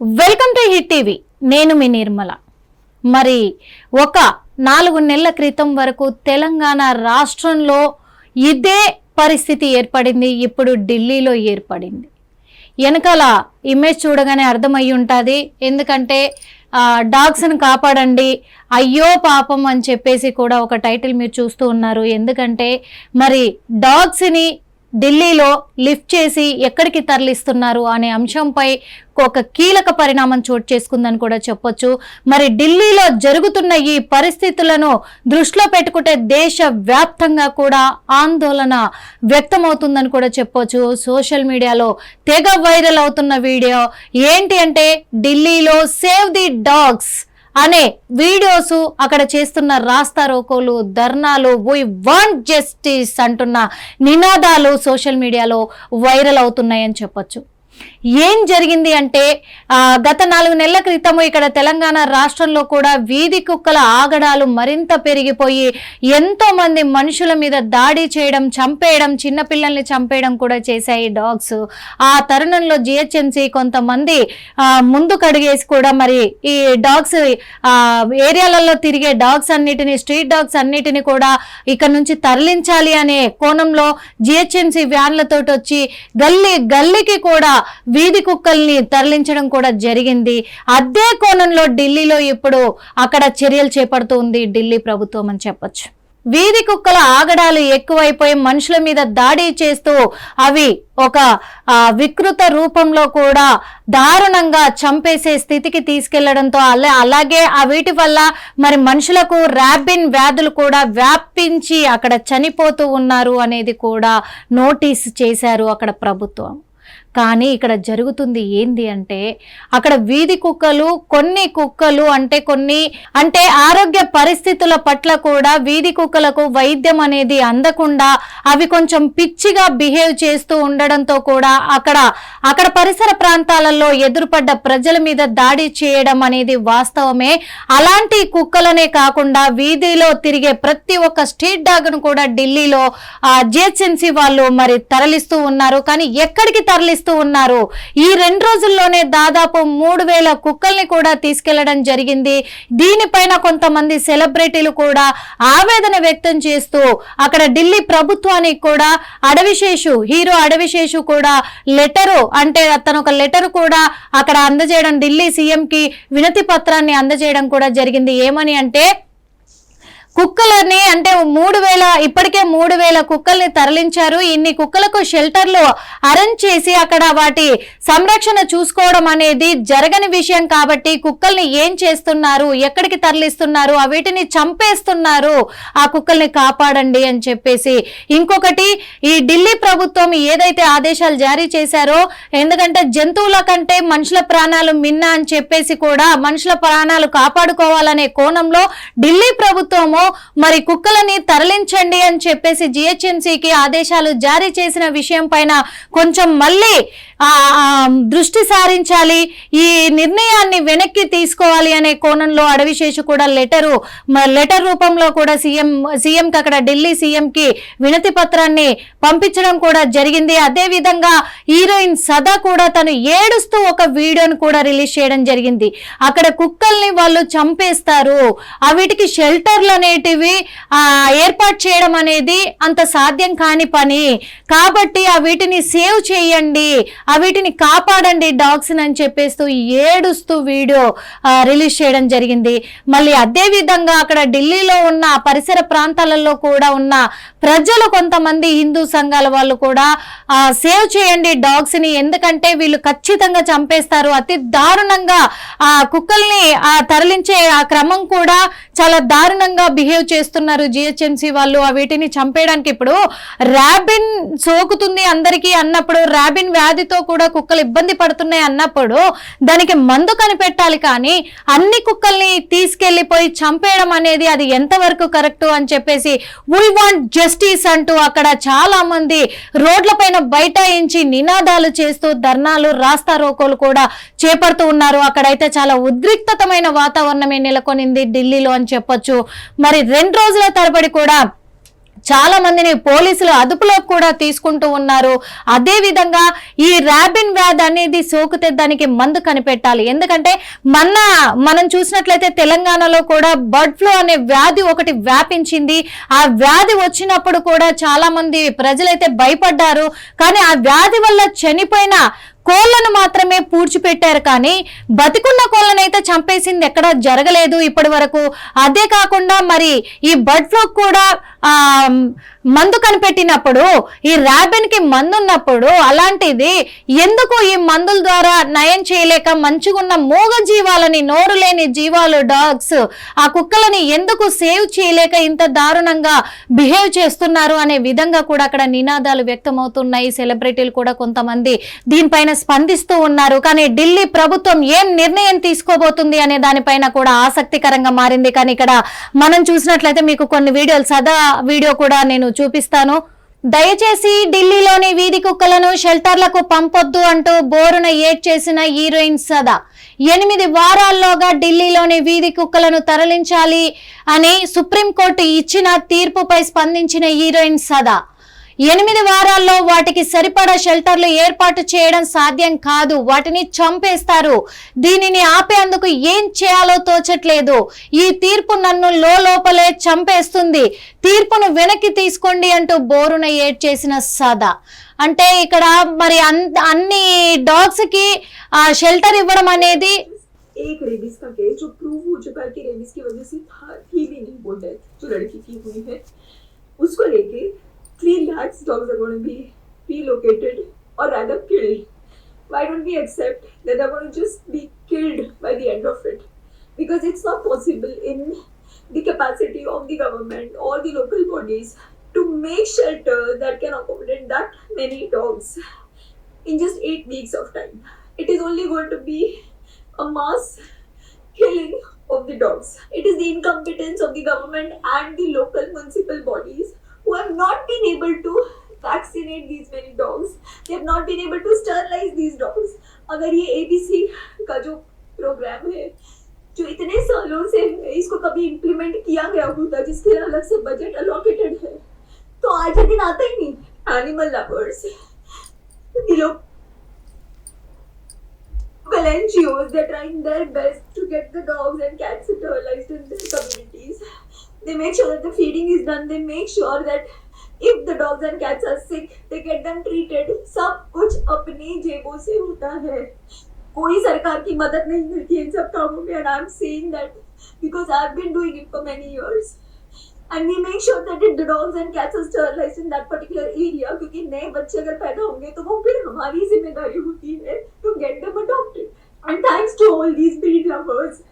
Welcome to hit TV. నేను మీ నిర్మల. మరి ఒక నాలుగు నెలల క్రితం వరకు తెలంగాణ రాష్ట్రంలో ఇదే పరిస్థితి ఏర్పడింది ఇప్పుడు ఢిల్లీలో ఏర్పడింది. వెనకాల ఇమేజ్ చూడగానే అర్థమయ్యి ఉంటుంది ఎందుకంటే డాగ్స్ని కాపాడండి అయ్యో పాపం అని చెప్పేసి కూడా ఒక టైటిల్ మీరు చూస్తూ ఉన్నారు. ఎందుకంటే మరి డాగ్స్ని ఢిల్లీలో లిఫ్ట్ చేసి ఎక్కడికి తరలిస్తున్నారు అనే అంశంపై ఒక కీలక పరిణామం చోటు చేసుకుందని కూడా చెప్పొచ్చు. మరి ఢిల్లీలో జరుగుతున్న ఈ పరిస్థితులను దృష్టిలో పెట్టుకుంటే దేశ వ్యాప్తంగా కూడా ఆందోళన వ్యక్తమవుతుందని కూడా చెప్పొచ్చు. సోషల్ మీడియాలో తెగ వైరల్ అవుతున్న వీడియో ఏంటి అంటే ఢిల్లీలో సేవ్ ది డాగ్స్ అనే వీడియోస్ అక్కడ చేస్తున్న రాస్తా రోకోలు ధర్నాలు వీ వాంట్ జస్టిస్ అంటున్న నినాదాలు సోషల్ మీడియాలో వైరల్ అవుతున్నాయని చెప్పొచ్చు. ఏం జరిగింది అంటే గత నాలుగు నెలల క్రితము ఇక్కడ తెలంగాణ రాష్ట్రంలో కూడా వీధి కుక్కల ఆగడాలు మరింత పెరిగిపోయి ఎంతో మంది మనుషుల మీద దాడి చేయడం చంపేయడం చిన్నపిల్లల్ని చంపేయడం కూడా చేశాయి డాగ్స్. ఆ తరుణంలో జిహెచ్ఎంసి కొంతమంది ముందు కడిగేసి కూడా మరి ఈ డాగ్స్ ఏరియాలలో తిరిగే డాగ్స్ అన్నిటిని స్ట్రీట్ డాగ్స్ అన్నిటిని కూడా ఇక్కడ నుంచి తరలించాలి అనే కోణంలో జిహెచ్ఎంసి వ్యాన్లతో వచ్చి గల్లీ గల్లీకి కూడా వీధి కుక్కల్ని తరలించడం కూడా జరిగింది. అదే కోణంలో ఢిల్లీలో ఇప్పుడు అక్కడ చర్యలు చేపడుతుంది ఢిల్లీ ప్రభుత్వం అని చెప్పొచ్చు. వీధి కుక్కల ఆగడాలు ఎక్కువైపోయి మనుషుల మీద దాడి చేస్తూ అవి ఒక వికృత రూపంలో కూడా దారుణంగా చంపేసే స్థితికి తీసుకెళ్ళడంతో అలా అలాగే ఆ వీటి వల్ల మరి మనుషులకు ర్యాబిన్ వ్యాధులు కూడా వ్యాపించి అక్కడ చనిపోతూ ఉన్నారు అనేది కూడా నోటీస్ చేశారు అక్కడ ప్రభుత్వం. కానీ ఇక్కడ జరుగుతుంది ఏంది అంటే అక్కడ వీధి కుక్కలు కొన్ని కుక్కలు అంటే కొన్ని అంటే ఆరోగ్య పరిస్థితుల పట్ల కూడా వీధి కుక్కలకు వైద్యం అనేది అందకుండా అవి కొంచెం పిచ్చిగా బిహేవ్ చేస్తూ ఉండడంతో కూడా అక్కడ అక్కడ పరిసర ప్రాంతాలలో ఎదురుపడ్డ ప్రజల మీద దాడి చేయడం అనేది వాస్తవమే. అలాంటి కుక్కలనే కాకుండా వీధిలో తిరిగే ప్రతి ఒక్క స్ట్రీట్ డాగ్ను కూడా ఢిల్లీలో జిహెచ్ఎంసీ వాళ్ళు మరి తరలిస్తూ ఉన్నారు. కానీ ఎక్కడికి తరలిస్తూ ఉన్నారు? ఈ రెండు రోజుల్లోనే దాదాపు మూడు వేల కుక్కల్ని కూడా తీసుకెళ్ళడం జరిగింది. దీనిపైన కొంతమంది సెలబ్రిటీలు కూడా ఆవేదన వ్యక్తం చేస్తూ అక్కడ ఢిల్లీ ప్రభుత్వానికి కూడా అడవిశేషు హీరో అడవిశేషు కూడా లెటరు అంటే తను ఒక లెటర్ కూడా అక్కడ అందజేయడం ఢిల్లీ సీఎం కి వినతి పత్రాన్ని అందజేయడం కూడా జరిగింది. ఏమని అంటే కుక్కలని అంటే మూడు వేల ఇప్పటికే మూడు వేల కుక్కల్ని తరలించారు. ఇన్ని కుక్కలకు షెల్టర్లు అరేంజ్ చేసి అక్కడ వాటి సంరక్షణ చూసుకోవడం అనేది జరగని విషయం కాబట్టి కుక్కల్ని ఏం చేస్తున్నారు? ఎక్కడికి తరలిస్తున్నారు? ఆ వీటిని చంపేస్తున్నారు. ఆ కుక్కల్ని కాపాడండి అని చెప్పేసి. ఇంకొకటి ఈ ఢిల్లీ ప్రభుత్వం ఏదైతే ఆదేశాలు జారీ చేశారో ఎందుకంటే జంతువుల కంటే మనుషుల ప్రాణాలు మిన్న అని చెప్పేసి కూడా మనుషుల ప్రాణాలు కాపాడుకోవాలనే కోణంలో ఢిల్లీ ప్రభుత్వము మరి కుక్కలని తరలించండి అని చెప్పేసి జిహెచ్ఎంసీకి ఆదేశాలు జారీ చేసిన విషయం పైన కొంచెం మళ్ళీ దృష్టి సారించాలి ఈ నిర్ణయాన్ని వెనక్కి తీసుకోవాలి అనే కోణంలో అడవిశేషు కూడా లెటరు లెటర్ రూపంలో కూడా సీఎం సీఎంకి అక్కడ ఢిల్లీ సీఎంకి వినతి పత్రాన్ని పంపించడం కూడా జరిగింది. అదేవిధంగా హీరోయిన్ సదా కూడా తను ఏడుస్తూ ఒక వీడియోను కూడా రిలీజ్ చేయడం జరిగింది. అక్కడ కుక్కల్ని వాళ్ళు చంపేస్తారు. ఆ వీటికి షెల్టర్లు అనేటివి ఏర్పాటు చేయడం అనేది అంత సాధ్యం కాని పని. కాబట్టి ఆ వీటిని సేవ్ చేయండి. వీటిని కాపాడండి డాగ్స్ అని చెప్పేస్తూ ఏడుస్తూ వీడియో రిలీజ్ చేయడం జరిగింది. మళ్ళీ అదే విధంగా అక్కడ ఢిల్లీలో ఉన్న పరిసర ప్రాంతాలలో కూడా ఉన్న ప్రజలు కొంతమంది హిందూ సంఘాల వాళ్ళు కూడా సేవ్ చేయండి డాగ్స్ని. ఎందుకంటే వీళ్ళు ఖచ్చితంగా చంపేస్తారు. అతి దారుణంగా ఆ కుక్కల్ని తరలించే ఆ క్రమం కూడా చాలా దారుణంగా బిహేవ్ చేస్తున్నారు జిహెచ్ఎంసీ వాళ్ళు. ఆ వీటిని చంపేయడానికి ఇప్పుడు ర్యాబిన్ సోకుతుంది అందరికీ అన్నప్పుడు ర్యాబిన్ వ్యాధితో కూడా కుక్కలు ఇబ్బంది పడుతున్నాయి అన్నప్పుడు దానికి మందు కనిపెట్టాలి కానీ అన్ని కుక్కల్ని తీసుకెళ్ళిపోయి చంపేయడం అనేది అది ఎంతవరకు కరెక్ట్ అని చెప్పేసి వీ వాంట్ జస్టిస్ అంటూ అక్కడ చాలా మంది రోడ్లపైన బైఠాయించి నినాదాలు చేస్తూ ధర్నాలు రాస్తా రోకోలు కూడా చేపడుతూ ఉన్నారు. అక్కడైతే చాలా ఉద్రిక్తతమైన వాతావరణమే నెలకొనింది ఢిల్లీలో అని చెప్పొచ్చు. మరి రెండు రోజుల తరబడి కూడా చాలా మందిని పోలీసులు అదుపులోకి కూడా తీసుకుంటూ ఉన్నారు. అదే విధంగా ఈ ర్యాబిన్ వ్యాధి అనేది సోకితే దానికి మందు కనిపెట్టాలి. ఎందుకంటే మన మనం చూసినట్లయితే తెలంగాణలో కూడా బర్డ్ ఫ్లూ అనే వ్యాధి ఒకటి వ్యాపించింది. ఆ వ్యాధి వచ్చినప్పుడు కూడా చాలా మంది ప్రజలైతే భయపడ్డారు. కానీ ఆ వ్యాధి వల్ల చనిపోయిన కోళ్ళను మాత్రమే పూడ్చిపెట్టారు కానీ బతికున్న కోళ్ళనైతే చంపేసింది ఎక్కడ జరగలేదు ఇప్పటి వరకు. అదే కాకుండా మరి ఈ బర్డ్ ఫ్లూ కూడా మందు కనిపెట్టినప్పుడు ఈ ర్యాబిన్కి మందు ఉన్నప్పుడు అలాంటిది ఎందుకు ఈ మందుల ద్వారా నయం చేయలేక మంచిగున్న మూగ జీవాలని నోరు లేని జీవాలు డాగ్స్ ఆ కుక్కలని ఎందుకు సేవ్ చేయలేక ఇంత దారుణంగా బిహేవ్ చేస్తున్నారు అనే విధంగా కూడా అక్కడ నినాదాలు వ్యక్తమవుతున్నాయి. సెలబ్రిటీలు కూడా కొంతమంది దీనిపైన స్పందిస్తూ ఉన్నారు. కానీ ఢిల్లీ ప్రభుత్వం ఏం నిర్ణయం తీసుకోబోతుంది అనే దానిపైన కూడా ఆసక్తికరంగా మారింది. కానీ ఇక్కడ మనం చూసినట్లయితే మీకు కొన్ని వీడియోలు సదా వీడియో కూడా నేను చూపిస్తాను. దయచేసి ఢిల్లీలోని వీధి కుక్కలను షెల్టర్లకు పంపొద్దు అంటూ బోరున ఏడ్ చేసిన హీరోయిన్ సదా. ఎనిమిది వారాల్లోగా ఢిల్లీలోని వీధి కుక్కలను తరలించాలి అని సుప్రీంకోర్టు ఇచ్చిన తీర్పుపై స్పందించిన హీరోయిన్ సదా. ఎనిమిది వారాల్లో వాటికి సరిపడా షెల్టర్లు ఏర్పాటు చేయడం సాధ్యం కాదు వాటిని చంపేస్తారు దీనిని ఆపేందుకు ఏం చేయాలో తోచట్లేదు ఈ తీర్పు నన్ను లోపలే చంపేస్తుంది తీర్పును వెనక్కి తీసుకోండి అంటూ బోరున ఏడ్ చేసిన సదా అంటే ఇక్కడ మరి అన్- అన్ని డాగ్స్ కి ఆ షెల్టర్ ఇవ్వడం అనేది एक रेबीज का केस जो प्रूव हो चुका है कि रेबीज की वजह से था थी भी नहीं वो डेथ जो लड़की की हुई है उसको लेके three lakhs dogs are going to be relocated or rather killed. Why don't we accept that they're going to just be killed by the end of it? Because it's not possible in the capacity of the government or the local bodies to make shelters that can accommodate that many dogs in just eight weeks of time. It is only going to be a mass killing of the dogs. It is the incompetence of the government and the local municipal bodies who have not been able to vaccinate these many dogs. They have not been able to sterilize these dogs. अगर ये ABC का जो programme है जो इतने सालों से है, इसको कभी इम्प्लीमेंट किया गया होता जिसके लिए अलग से बजट अलोकेटेड है तो आज ये दिन आता ही नहीं animal lovers the lo- NGOs, they're trying their best to get the dogs and cats sterilized in their communities. they make sure that the feeding is done. They make sure that if the dogs and cats are sick, they get them treated. sab kuch apni jebon se hota hai कोई सरकार की मदद नहीं मिलती इन सब कामों में and I am saying that because I have been doing it for many years and we make sure that it dogs and cats are sterilised in that particular area क्योंकि नए बच्चे अगर पैदा होंगे तो वो फिर हमारी ज़िम्मेदारी होती है to get them adopted and thanks to all these breed lovers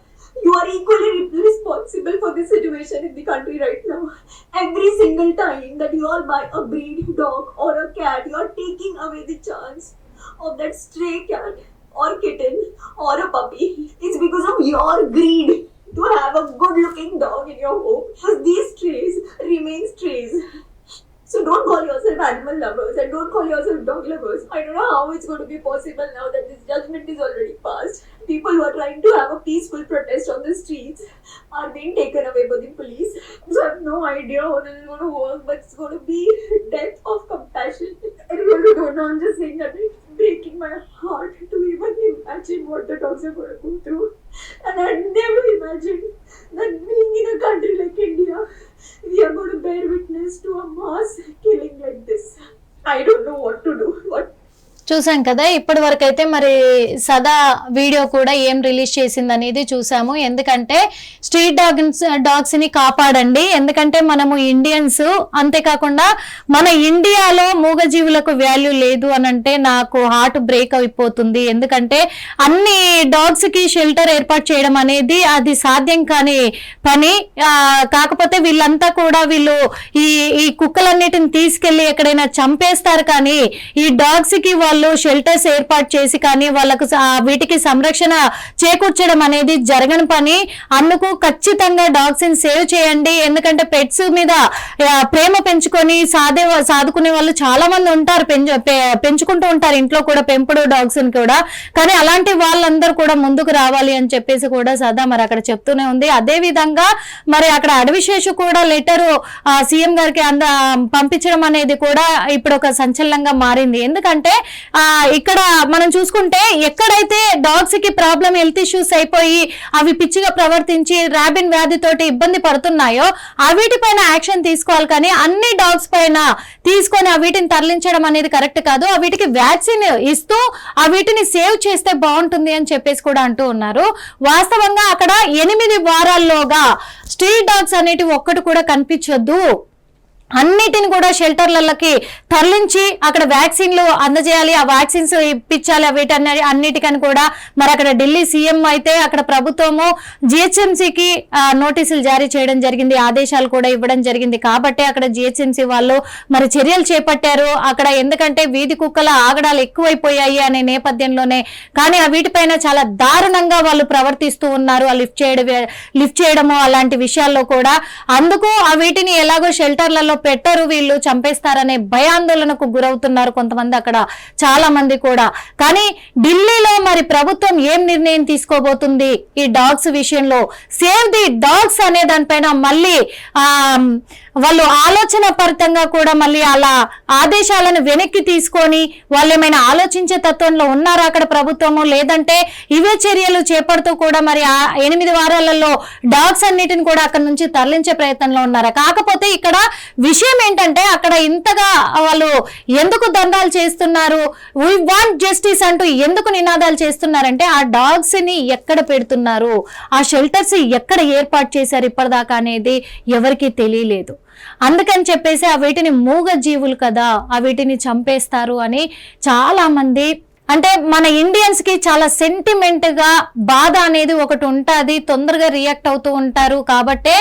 you are equally responsible for the situation in the country right now every single time that you all buy a breed dog or a cat you are taking away the chance of that stray cat or kitten or a puppy it's because of your greed to have a good looking dog in your home because these strays remain strays. So don't call yourself animal lovers and don't call yourself dog lovers. I don't know how it's going to be possible now that this judgment is already passed. People who are trying to have a peaceful protest on the streets are being taken away by the police. So I have no idea how this is going to work, but it's going to be death of compassion. I don't know. I'm just saying that it's breaking my heart to even imagine what the dogs are going to go through. And I never imagined that being in a country like India, we are going to bear witness to a mass చూసాం కదా ఇప్పటి వరకు అయితే మరి సదా video కూడా ఏం release చేసింది అనేది చూసాము. ఎందుకంటే స్ట్రీట్ డాగ్స్ డాగ్స్ని కాపాడండి. ఎందుకంటే మనము ఇండియన్స్ అంతేకాకుండా మన ఇండియాలో మూగజీవులకు వాల్యూ లేదు అని అంటే నాకు హార్ట్ బ్రేక్ అయిపోతుంది. ఎందుకంటే అన్ని డాగ్స్కి షెల్టర్ ఏర్పాటు చేయడం అనేది అది సాధ్యం కాని పని. కాకపోతే వీళ్ళంతా కూడా వీళ్ళు ఈ ఈ కుక్కలన్నిటిని తీసుకెళ్ళి ఎక్కడైనా చంపేస్తారు కానీ ఈ డాగ్స్కి వాళ్ళు వాళ్ళు షెల్టర్స్ ఏర్పాటు చేసి కానీ వాళ్ళకు వీటికి సంరక్షణ చేకూర్చడం అనేది జరగని పని. అందుకు ఖచ్చితంగా డాగ్స్ని సేవ్ చేయండి. ఎందుకంటే పెట్స్ మీద ప్రేమ పెంచుకొని సాదే సాదుకునే వాళ్ళు చాలా మంది ఉంటారు. పెంచు పె- పెంచుకుంటూ ఉంటారు ఇంట్లో కూడా పెంపుడు డాగ్స్ని కూడా. కానీ అలాంటి వాళ్ళందరూ కూడా ముందుకు రావాలి అని చెప్పేసి కూడా సదా మరి అక్కడ చెప్తూనే ఉంది. అదే విధంగా మరి అక్కడ అడవిశేషు కూడా లెటరు సీఎం గారికి అంద పంపించడం అనేది కూడా ఇప్పుడు ఒక సంచలనంగా మారింది. ఎందుకంటే ఇక్కడ మనం చూసుకుంటే ఎక్కడైతే డాగ్స్కి ప్రాబ్లం హెల్త్ ఇష్యూస్ అయిపోయి అవి పిచ్చిగా ప్రవర్తించి ర్యాబిన్ వ్యాధితోటి ఇబ్బంది పడుతున్నాయో ఆ వీటిపైన యాక్షన్ తీసుకోవాలి కానీ అన్ని డాగ్స్ పైన తీసుకొని ఆ వీటిని తరలించడం అనేది కరెక్ట్ కాదు. వీటికి వ్యాక్సిన్ ఇస్తూ ఆ వీటిని సేవ్ చేస్తే బాగుంటుంది అని చెప్పేసి కూడా అంటూ ఉన్నారు. వాస్తవంగా అక్కడ ఎనిమిది వారాల్లోగా స్ట్రీట్ డాగ్స్ అనేటివి ఒక్కటి కూడా కనిపించొద్దు. అన్నిటిని కూడా షెల్టర్లకి తరలించి అక్కడ వ్యాక్సిన్లు అందజేయాలి ఆ వ్యాక్సిన్స్ ఇప్పించాలి వీటన్ని అన్నిటికని కూడా మరి అక్కడ ఢిల్లీ సీఎం అయితే అక్కడ ప్రభుత్వము జిహెచ్ఎంసీకి నోటీసులు జారీ చేయడం జరిగింది ఆదేశాలు కూడా ఇవ్వడం జరిగింది. కాబట్టి అక్కడ జిహెచ్ఎంసీ వాళ్ళు మరి చర్యలు చేపట్టారు. అక్కడ ఎందుకంటే వీధి కుక్కల ఆగడాలు ఎక్కువైపోయాయి అనే నేపథ్యంలోనే. కానీ ఆ వీటిపైన చాలా దారుణంగా వాళ్ళు ప్రవర్తిస్తూ ఉన్నారు ఆ లిఫ్ట్ చేయడం లిఫ్ట్ చేయడము అలాంటి విషయాల్లో కూడా. అందుకు ఆ వీటిని ఎలాగో షెల్టర్లలో పెట్టరు వీళ్ళు చంపేస్తారనే భయాందోళనకు గురవుతున్నారు కొంతమంది అక్కడ చాలా మంది కూడా. కానీ ఢిల్లీలో మరి ప్రభుత్వం ఏం నిర్ణయం తీసుకోబోతుంది? ఈ డాగ్స్ విషయంలో సేవ్ ది డాగ్స్ అనే దానిపైన మళ్ళీ ఆ వాళ్ళు ఆలోచన పరితంగా కూడా మళ్ళీ అలా ఆదేశాలను వెనక్కి తీసుకొని వాళ్ళు ఏమైనా ఆలోచించే తత్వంలో ఉన్నారా అక్కడ ప్రభుత్వము? లేదంటే ఇవే చర్యలు చేపడుతూ కూడా మరి ఆ ఎనిమిది వారాలలో డాగ్స్ అన్నిటిని కూడా అక్కడ నుంచి తరలించే ప్రయత్నంలో ఉన్నారా? కాకపోతే ఇక్కడ విషయం ఏంటంటే అక్కడ ఇంతగా వాళ్ళు ఎందుకు దండాలు చేస్తున్నారు? వీ వాంట్ జస్టిస్ అంటూ ఎందుకు నినాదాలు చేస్తున్నారంటే ఆ డాగ్స్ని ఎక్కడ పెడుతున్నారు? ఆ షెల్టర్స్ ఎక్కడ ఏర్పాటు చేశారు ఇప్పటిదాకా అనేది ఎవరికీ తెలియలేదు. అందుకని చెప్పేసి ఆ వీటిని మూగ జీవులు కదా ఆ వీటిని చంపేస్తారు అని చాలామంది అంటే మన ఇండియన్స్కి చాలా సెంటిమెంట్గా బాధ అనేది ఒకటి ఉంటుంది తొందరగా రియాక్ట్ అవుతూ ఉంటారు. కాబట్టే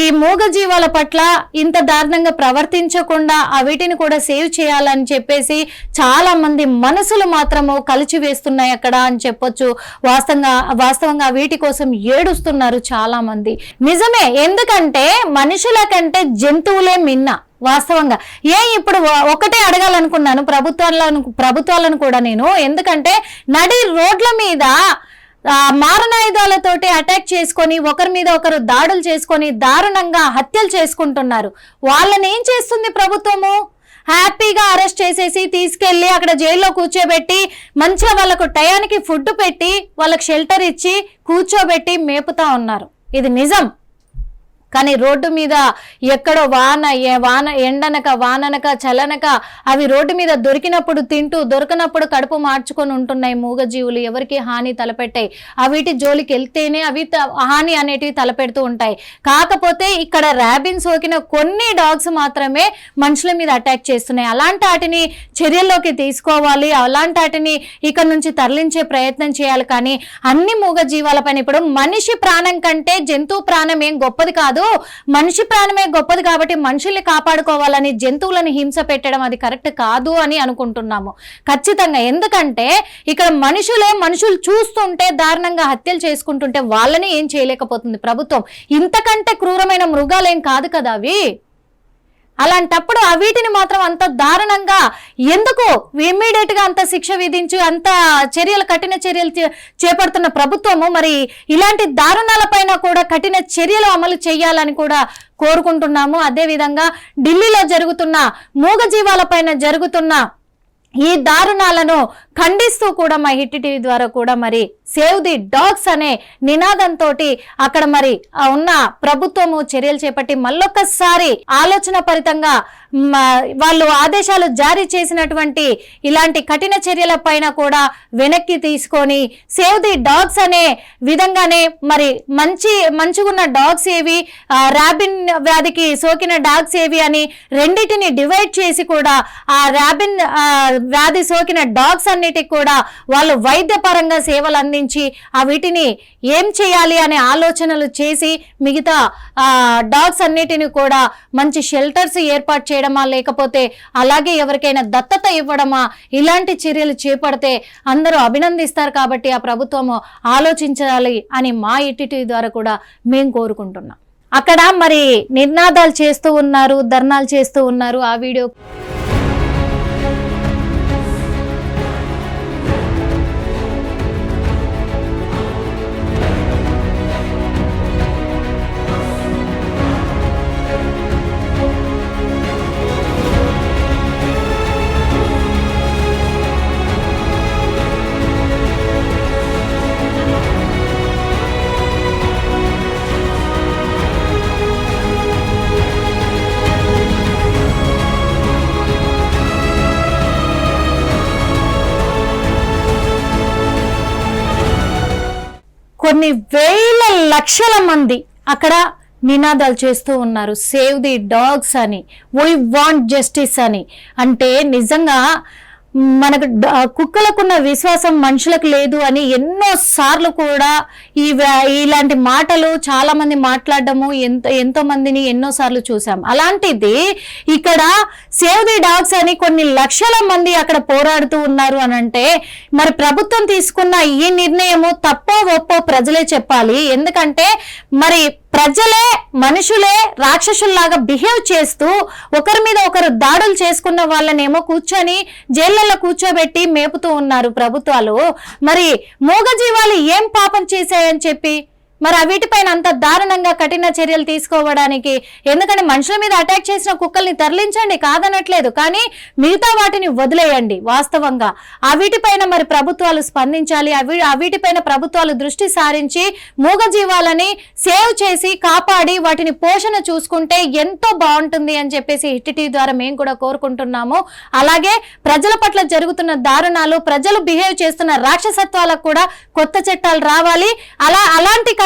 ఈ మూగ జీవాల పట్ల ఇంత దారుణంగా ప్రవర్తించకుండా ఆ వీటిని కూడా సేవ్ చేయాలని చెప్పేసి చాలా మంది మనసులు మాత్రము కలిచి వేస్తున్నాయి అక్కడ అని చెప్పొచ్చు. వాస్తవంగా వాస్తవంగా వీటి కోసం ఏడుస్తున్నారు చాలా మంది నిజమే ఎందుకంటే మనుషుల కంటే జంతువులే మిన్న. వాస్తవంగా. ఏ ఇప్పుడు ఒకటే అడగాలనుకున్నాను ప్రభుత్వాలను ప్రభుత్వాలను కూడా నేను. ఎందుకంటే నడి రోడ్ల మీద మారణాయుధాలతోటి అటాక్ చేసుకొని ఒకరి మీద ఒకరు దాడులు చేసుకొని దారుణంగా హత్యలు చేసుకుంటున్నారు. వాళ్ళని ఏం చేస్తుంది ప్రభుత్వము? హ్యాపీగా అరెస్ట్ చేసేసి తీసుకెళ్ళి అక్కడ జైల్లో కూర్చోబెట్టి మంచిగా వాళ్ళకు టయానికి ఫుడ్ పెట్టి వాళ్ళకి షెల్టర్ ఇచ్చి కూర్చోబెట్టి మేపుతా ఉన్నారు. ఇది నిజం. కానీ రోడ్డు మీద ఎక్కడో వాన వాన ఎండనక వాననక చలనక అవి రోడ్డు మీద దొరికినప్పుడు తింటూ దొరకనప్పుడు కడుపు మార్చుకొని ఉంటున్నాయి మూగజీవులు. ఎవరికి హాని తలపెట్టాయి. అవిటి జోలికి వెళ్తేనే అవి త- హాని అనేటివి తలపెడుతూ ఉంటాయి. కాకపోతే ఇక్కడ ర్యాబిన్ సోకిన కొన్ని డాగ్స్ మాత్రమే మనుషుల మీద అటాక్ చేస్తున్నాయి. అలాంటి వాటిని చర్యల్లోకి తీసుకోవాలి. అలాంటి వాటిని ఇక్కడ నుంచి తరలించే ప్రయత్నం చేయాలి. కానీ అన్ని మూగజీవాల జీవాలపైన ఇప్పుడు మనిషి ప్రాణం కంటే జంతువు ప్రాణం ఏం గొప్పది కాదు. మనిషి ప్రాణమే గొప్పది కాబట్టి మనుషుల్ని కాపాడుకోవాలని జంతువులను హింస పెట్టడం అది కరెక్ట్ కాదు అని అనుకుంటున్నాము. ఖచ్చితంగా. ఎందుకంటే ఇక్కడ మనుషులే మనుషులు చూస్తుంటే దారుణంగా హత్యలు చేసుకుంటుంటే వాళ్ళని ఏం చేయలేకపోతుంది ప్రభుత్వం. ఇంతకంటే క్రూరమైన మృగాలేం కాదు కదా అవి. అలాంటప్పుడు ఆ వీటిని మాత్రం అంత దారుణంగా ఎందుకు ఇమ్మీడియట్గా అంత శిక్ష విధించి అంత చర్యలు కఠిన చర్యలు చే- చేపడుతున్న ప్రభుత్వము మరి ఇలాంటి దారుణాలపైన కూడా కఠిన చర్యలు అమలు చేయాలని కూడా కోరుకుంటున్నాము. అదేవిధంగా ఢిల్లీలో జరుగుతున్న మూగజీవాలపైన జరుగుతున్న ఈ దారుణాలను ఖండిస్తూ కూడా మా హిట్ టీవీ ద్వారా కూడా మరి సేవ్ ది డాగ్స్ అనే నినాదంతో అక్కడ మరి ఉన్న ప్రభుత్వము చర్యలు చేపట్టి మళ్ళొక్కసారి ఆలోచన పరితంగా వాళ్ళు ఆదేశాలు జారీ చేసినటువంటి ఇలాంటి కఠిన చర్యల పైన కూడా వెనక్కి తీసుకొని సేవ్ ది డాగ్స్ అనే విధంగానే మరి మంచి మంచిగున్న డాగ్స్ ఏవి ఆ, ర్యాబిన్ వ్యాధికి సోకిన డాగ్స్ ఏవి అని రెండింటిని డివైడ్ చేసి కూడా ఆ ర్యాబిన్ వ్యాధి సోకిన డాగ్స్ అన్నిటికి కూడా వాళ్ళు వైద్యపరంగా సేవలు సంబంధించి ఆ వీటిని ఏం చేయాలి అనే ఆలోచనలు చేసి మిగతా డాగ్స్ అన్నిటిని కూడా మంచి షెల్టర్స్ ఏర్పాటు చేయడమా లేకపోతే అలాగే ఎవరికైనా దత్తత ఇవ్వడమా ఇలాంటి చర్యలు చేపడితే అందరూ అభినందిస్తారు కాబట్టి ఆ ప్రభుత్వము ఆలోచించాలి అని మా ఇటిటి ద్వారా కూడా మేము కోరుకుంటున్నాం. అక్కడ మరి నిర్నాదాలు చేస్తూ ఉన్నారు ధర్నాలు చేస్తూ ఉన్నారు ఆ వీడియో. కొన్ని వేల లక్షల మంది అక్కడ నినాదాలు చేస్తూ ఉన్నారు. సేవ్ ది డాగ్స్ అని వీ వాంట్ జస్టిస్ అని. అంటే నిజంగా మనకు కుక్కలకున్న విశ్వాసం మనుషులకు లేదు అని ఎన్నో సార్లు కూడా ఈ ఇలాంటి మాటలు చాలా మంది మాట్లాడడము ఎంత ఎంతో మందిని ఎన్నో సార్లు చూసాం. అలాంటిది ఇక్కడ సేవ్ ది డాగ్స్ అని కొన్ని లక్షల మంది అక్కడ పోరాడుతూ ఉన్నారు అని అంటే మరి ప్రభుత్వం తీసుకున్న ఈ నిర్ణయము తప్పో ఒప్పో ప్రజలే చెప్పాలి. ఎందుకంటే మరి ప్రజలే మనుషులే రాక్షసుల్లాగా బిహేవ్ చేస్తూ ఒకరి మీద ఒకరు దాడులు చేసుకున్న వాళ్ళనేమో కూర్చొని జైళ్ళలో కూర్చోబెట్టి మేపుతూ ఉన్నారు ప్రభుత్వాలు. మరి మూగజీవాలు ఏం పాపం చేశాయని చెప్పి మరి ఆ వీటిపైన అంత దారుణంగా కఠిన చర్యలు తీసుకోవడానికి ఎందుకంటే మనుషుల మీద అటాక్ చేసిన కుక్కల్ని తరలించండి కాదనట్లేదు. కానీ మిగతా వాటిని వదిలేయండి వాస్తవంగా. ఆ వీటిపైన మరి ప్రభుత్వాలు స్పందించాలి. అవి ఆ వీటిపైన ప్రభుత్వాలు దృష్టి సారించి మూగజీవాలని సేవ్ చేసి కాపాడి వాటిని పోషణ చూసుకుంటే ఎంతో బాగుంటుంది అని చెప్పేసి హిట్ ద్వారా మేము కూడా కోరుకుంటున్నాము. అలాగే ప్రజల పట్ల జరుగుతున్న దారుణాలు ప్రజలు బిహేవ్ చేస్తున్న రాక్షసత్వాలకు కూడా కొత్త చట్టాలు రావాలి. అలా అలాంటి